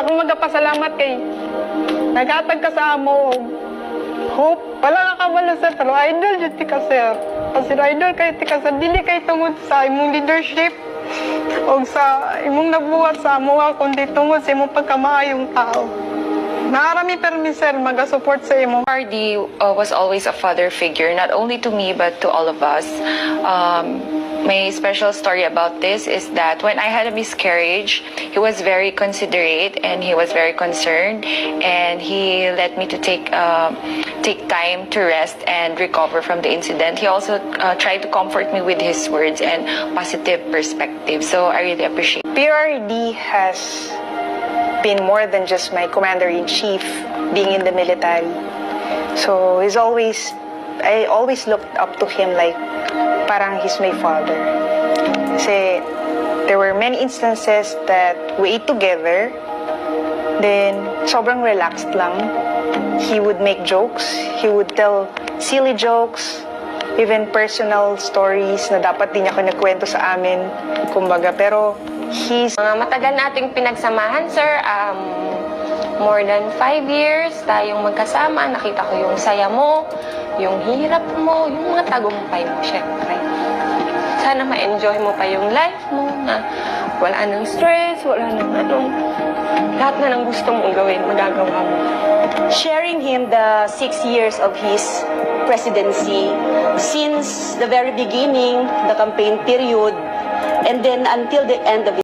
Ako magapasalamat kay nagatag ka sa amo hope. Wala ka kabalo sir, pero idol yun ti ka sir. Kasi idol kayo ti ka sir, dili kay tungod sa imong leadership o sa imong nabuhat sa amo kundi tungod sa imong pagkamaayong tao. Naarami permi sir maga-support sa imo. Hardy uh, was always a father figure, not only to me but to all of us. Um, my special story about this is that when I had a miscarriage, he was very considerate and he was very concerned, and he let me to take uh, take time to rest and recover from the incident. He also uh, tried to comfort me with his words and positive perspective. So I really appreciate. PRD has been more than just my commander-in-chief being in the military. So he's always, I always looked up to him like parang he's my father. Kasi there were many instances that we ate together, then sobrang relaxed lang. He would make jokes, he would tell silly jokes, even personal stories na dapat din niya kinakwento sa amin, kumbaga. Pero he's Mga matagal nating pinagsamahan, sir. Um, more than five years tayong magkasama. Nakita ko yung saya mo, yung hirap mo, yung mga tagumpay mo, syempre. Sana ma-enjoy mo pa yung life mo na wala nang stress, wala nang anong... Lahat na ng gusto mong gawin, magagawa mo. sharing him the six years of his presidency since the very beginning, the campaign period, and then until the end of